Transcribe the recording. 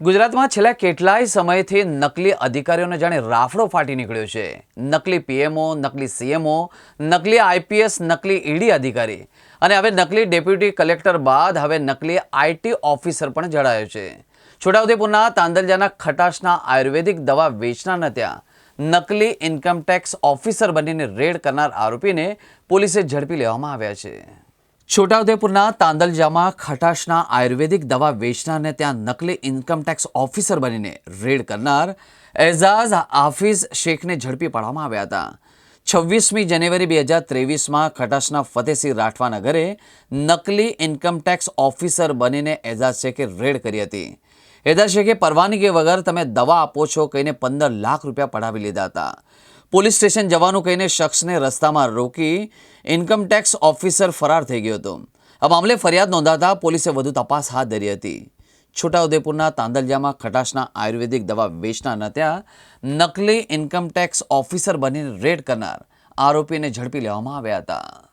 ગુજરાતમાં છેલ્લા કેટલાય સમયથી નકલી અધિકારીઓને જાણે રાફડો ફાટી નીકળ્યો છે. નકલી પીએમઓ, નકલી સીએમઓ, નકલી આઈપીએસ, નકલી ઈડી અધિકારી. અને હવે નકલી ડેપ્યુટી કલેક્ટર બાદ હવે નકલી આઈટી ઓફિસર પણ જડાયો છે. છોટાઉદેપુરના તાંદલજાના ખટાશના આયુર્વેદિક દવા વેચનારના ત્યાં નકલી ઇન્કમટેક્સ ઓફિસર બનીને રેડ કરનાર આરોપીને પોલીસે ઝડપી લેવામાં આવ્યા છે. છોટાઉદેપુરના તાંદલજામાં ખટાશના આયુર્વેદિક દવા વેચનારને ત્યાં નકલી ઇન્કમટેક્સ ઓફિસર બનીને રેડ કરનાર એઝાઝ હાફિઝ શેખને ઝડપી પાડવામાં આવ્યા હતા. છવ્વીસમી જાન્યુઆરી બે હજાર ત્રેવીસમાં ખટાશના ફતેહસિંહ રાઠવાના ઘરે નકલી ઇન્કમટેક્સ ઓફિસર બનીને એઝાઝ શેખે રેડ કરી હતી. એઝાઝ કે પરવાનગી વગર તમે દવા આપો છો કહીને પંદર લાખ રૂપિયા પડાવી લીધા હતા. પોલીસ સ્ટેશન જવાનું કહીને શખ્સને રસ્તામાં રોકી ઇન્કમટેક્સ ઓફિસર ફરાર થઈ ગયો હતો. આ મામલે ફરિયાદ નોંધાતા પોલીસે વધુ તપાસ હાથ ધરી હતી. છોટાઉદેપુરના તાંદલજામાં ખટાશના આયુર્વેદિક દવા વેચનારના ત્યાં નકલી ઇન્કમટેક્સ ઓફિસર બનીને રેડ કરનાર આરોપીને ઝડપી લેવામાં આવ્યા હતા.